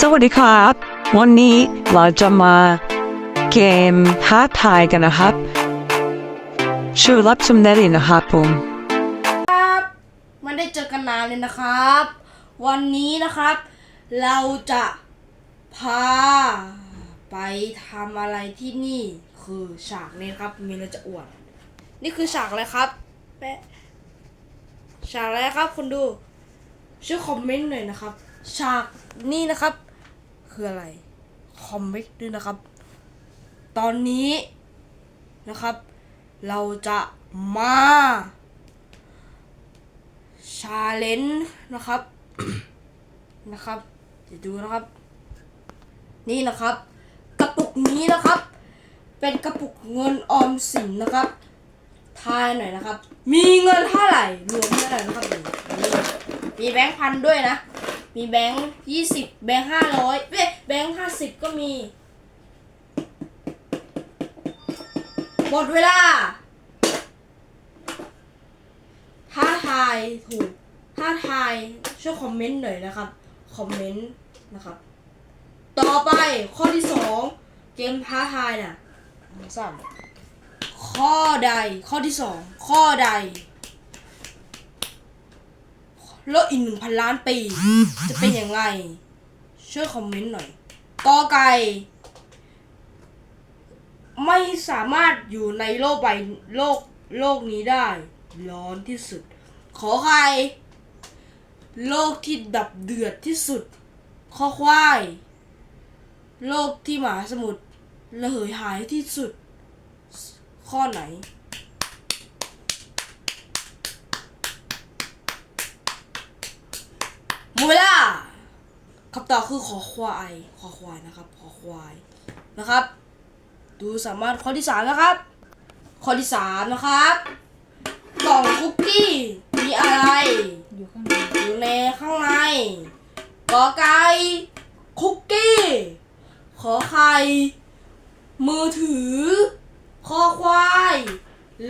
สวัสดีครับ วันนี้เราจะมาเกมท้าทายกันนะครับชื่อรับชมได้เลยนะครับผมครับไม่ได้เจอกันนานเลยนะครับ วันนี้นะครับ เราจะพาไปทำอะไรที่นี่คือฉากนี้ครับมีเราจะอวด นี่คือฉากอะไรครับแปะฉากอะไรครับคุณดูช่วยคอมเมนต์หน่อยนะครับ ฉากนี้นะครับ คืออะไร คอมเมนต์ด้วยนะครับ ตอนนี้นะครับ เราจะมาชาเลนจ์นะครับนะครับเดี๋ยวดูนะครับ นี่นะครับ กระปุกนี้นะครับ เป็นกระปุกเงินออมสินนะครับทายหน่อยนะครับ มีเงินเท่าไหร่รวมเท่าไหร่นะครับมีแบงค์พันด้วยนะ มีแบงค์ยี่สิบแบงค์ห้าร้อยเว้ยแบงค์ห้าสิบก็มี หมดเวลา ถ้าทายถูก ถ้าทายช่วยคอมเมนต์หน่อยนะครับ คอมเมนต์นะครับ ต่อไปข้อที่สองเกมท้าทายน่ะสามข้อใด ข้อที่สอง ข้อใด โลกอีกหนึ่งพันล้านปี จะเป็นอย่างไร ช่วยคอมเมนต์หน่อยกอไก่ ไม่สามารถอยู่ในโลกใบโลกโลกนี้ได้ ร้อนที่สุด ขอใครโลกที่ดับเดือดที่สุด ข้อควาย โลกที่หมาสมุทรระเหยหายที่สุด ข้อไหน หมดเวลาคำตอบคือขอควาย ขอควายนะครับขอควายนะครับ ดูสามารถข้อที่สามนะครับ ข้อที่สามนะครับกล่องคุกกี้มีอะไร อยู่ข้างในอยู่ในข้างในกอไก่คุกกี้ ขอไข่มือถือ คอควาย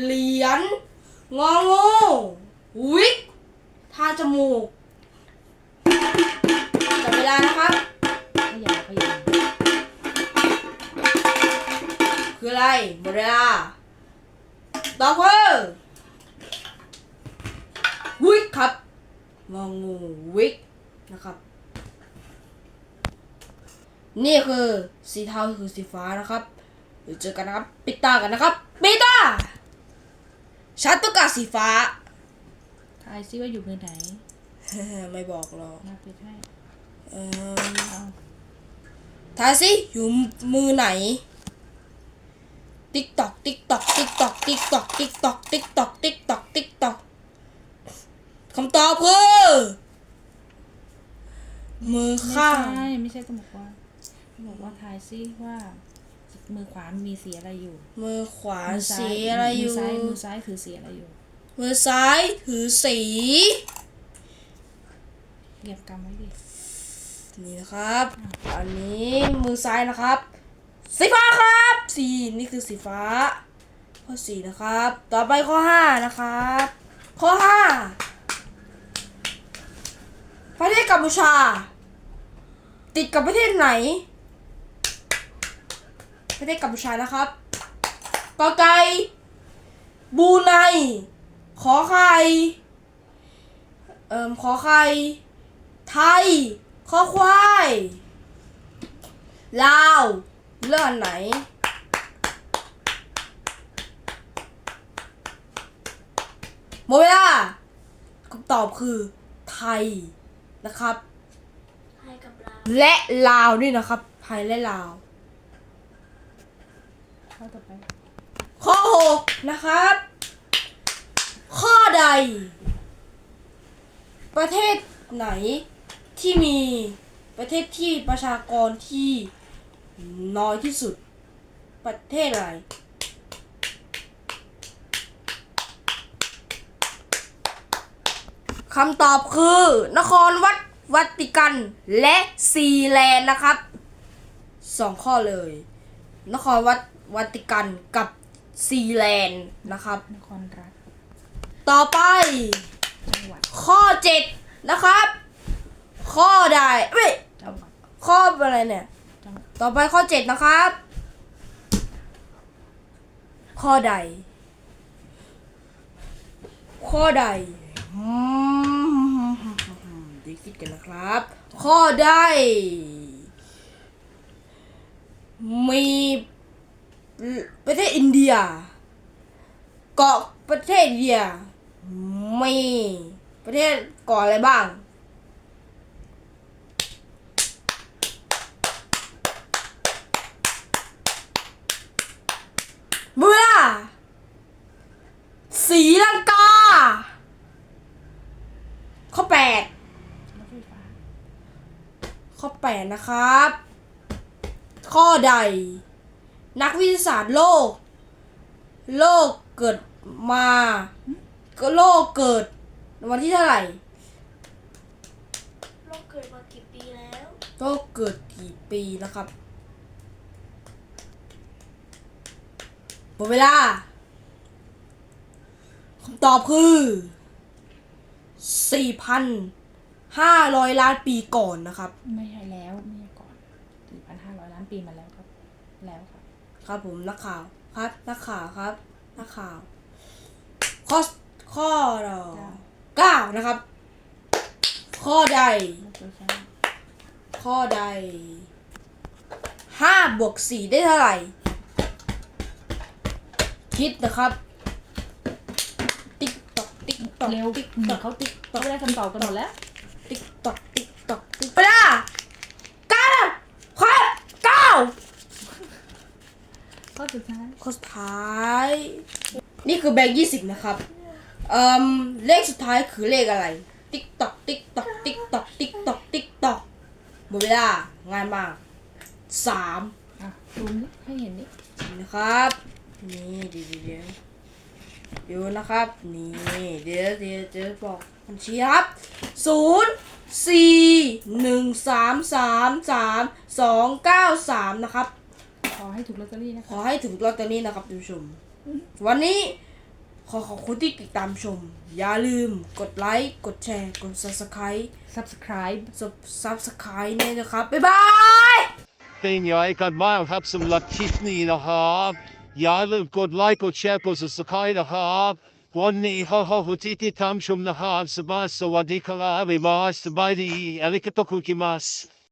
เหรียญงองูวิกทาจมูก ลานะครับ ขยายขยายคืออะไรหมดเวลาตอบคือวิกครับงองูวิกนะครับ นี่คือสีเทาคือสีฟ้านะครับเดี๋ยวเจอกันนะครับ ปิดตากันนะครับปิดตาฉันต้องกาสีฟ้าทายซิว่าอยู่มือไหน ไม่บอกหรอกนับไปให้ ทายสิอยู่มือไหน ติ๊กตอก ติ๊กตอก ติ๊กตอก ติ๊กตอก ติ๊กตอก ติ๊กตอก ติ๊กตอก ติ๊กตอกคำตอบคือมือไม่ข้างใช่ไม่ใช่ก็บอกว่าบอกว่าทายซิว่ามือขวามีสีอะไรอยู่ มือขวามืซ้าสีอะไรอยู่ มือซ้ายมือซ้ายถือสีอะไรอยู่ มือซ้ายถือสีเรียบกำไว้ดิ นี่นะครับ อันนี้มือซ้ายนะครับ สีฟ้าครับสีนี่คือสีฟ้า ข้อสี่นะครับ ต่อไปข้อห้านะครับ ข้อห้าประเทศกัมพูชา ติดกับประเทศไหน ประเทศกัมพูชานะครับกอไก่บูไนขอไข่เอ่มขอไข่ไทย ขอควายลาวเลื่อนไหน หมดเวลาคำตอบคือไทยนะครับและลาวนี่นะครับ ไทยและลาวข้อต่อไป ข้อ6นะครับ ข้อใด ประเทศไหน ที่มีประเทศที่ประชากรที่น้อยที่สุด ประเทศอะไร คำตอบคือ นครวัดวัติกันและซีแลนด์นะครับสองข้อเลย นครวัดวัติกันกับซีแลนด์นะครับ นครรัฐ ต่อไป จังหวัด ข้อ7นะครับ ข้อใดเอ้ยจังหวัดข้ออะไรเนี่ยจังต่อไปข้อเจ็ดนะครับ ข้อใด ข้อใดอืมเดียวคิดกันนะครับ ข้อใด มีประเทศอินเดีย เกาะประเทศอินเดียมีประเทศเกาะอะไรบ้าง เมื่อสีลังกา ข้อแปดรถไฟฟ้าข้อแปดนะครับ ข้อใด นักวิทยาศาสตร์โลก โลกเกิดมาก็โลกเกิด วันที่เท่าไหร่ โลกเกิดมากี่ปีแล้ว โลกเกิดกี่ปีนะครับ หมดเวลาคำตอบคือ 4,500 ล้านปีก่อนนะครับ ไม่ใช่แล้วไม่ใช่ก่อนสี่พันห้าร้อยล้านปีมาแล้วครับ แล้วครับ ครับผมนักข่าวครับนักข่าวครับนักข่าว ข้อข้อดอเก้าเก้านะครับ ข้อใดรถไฟฟ้าข้อใดห้าบวกสี่ได้เท่าไหร่ คิดนะครับ ติ๊กตอกติ๊กตอกเร็วติ๊กเหตมืออกนเขาติ๊กเขาได้คำตอบกันหมดแล้ว ติ๊กตอกติ๊กตอกติ๊กเวลาเก้าข้อเก้าข้อสุดท้ายข้อสุดท้าย นี่คือแบงค์ยี่สิบนะครับเอ่มเลขสุดท้ายคือเลขอะไร ติ๊กตอกติ๊กตอกติ๊กตอกติ๊กตอกติ๊กตอกหมดเวลาง่ายมากสามอะดูนี่ให้เห็นนี่นะครับ นี่เดี๋ยวเดี๋ยวเดี๋ยวนะครับนี่เดี๋ยวเดี๋ยวจะบอกบัญชีครับศูนย์สี่หนึ่งสามสามสามสองเก้าสามนะครับ ขอให้ถูกลอตเตอรี่นะขคะ อให้ถึงลอตเตอรี่นะครับท่านผู้ชม วันนี้ขอขอบคุณที่ติดตามชม อย่าลืมกดไลค์กดแชร์กด subscribe subscribe subscribe เนี่ยนะครับ บ๊ายบาย thing jag kan bara ha som latifni na ha. Jag vill god Yalu God Lipo Chepos of Sakaida Haab, one ni ho ho ho titi tam shum na haab sabas so wadikala avi maas sabaydi elikatokukimas.